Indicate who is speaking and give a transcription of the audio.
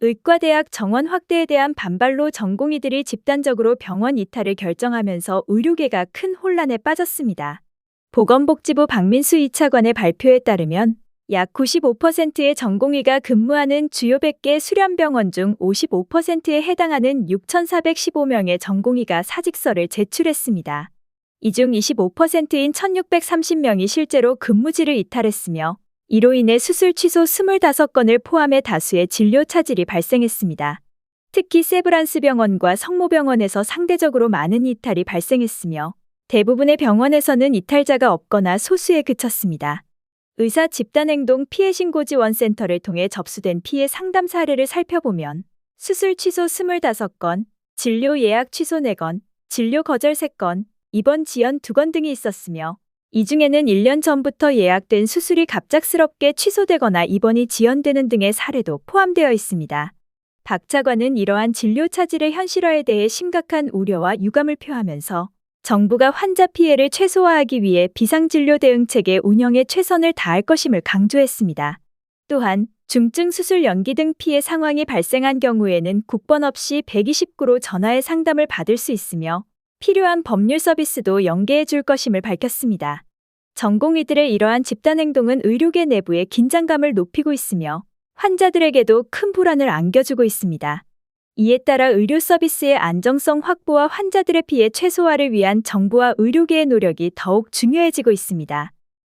Speaker 1: 의과대학 정원 확대에 대한 반발로 전공의들이 집단적으로 병원 이탈을 결정하면서 의료계가 큰 혼란에 빠졌습니다. 보건복지부 박민수 2차관의 발표에 따르면 약 95%의 전공의가 근무하는 주요 100개 수련병원 중 55%에 해당하는 6,415명의 전공의가 사직서를 제출했습니다. 이 중 25%인 1,630명이 실제로 근무지를 이탈했으며 이로 인해 수술 취소 25건을 포함해 다수의 진료 차질이 발생했습니다. 특히 세브란스 병원과 성모병원에서 상대적으로 많은 이탈이 발생했으며 대부분의 병원에서는 이탈자가 없거나 소수에 그쳤습니다. 의사 집단행동 피해 신고 지원 센터를 통해 접수된 피해 상담 사례를 살펴보면 수술 취소 25건, 진료 예약 취소 4건, 진료 거절 3건, 입원 지연 2건 등이 있었으며 이 중에는 1년 전부터 예약된 수술이 갑작스럽게 취소되거나 입원이 지연되는 등의 사례도 포함되어 있습니다. 박 차관은 이러한 진료 차질의 현실화에 대해 심각한 우려와 유감을 표하면서 정부가 환자 피해를 최소화하기 위해 비상진료 대응체계 운영에 최선을 다할 것임을 강조했습니다. 또한 중증 수술 연기 등 피해 상황이 발생한 경우에는 국번 없이 129로 전화해 상담을 받을 수 있으며 필요한 법률 서비스도 연계해 줄 것임을 밝혔습니다. 전공의들의 이러한 집단 행동은 의료계 내부의 긴장감을 높이고 있으며 환자들에게도 큰 불안을 안겨주고 있습니다. 이에 따라 의료 서비스의 안정성 확보와 환자들의 피해 최소화를 위한 정부와 의료계의 노력이 더욱 중요해지고 있습니다.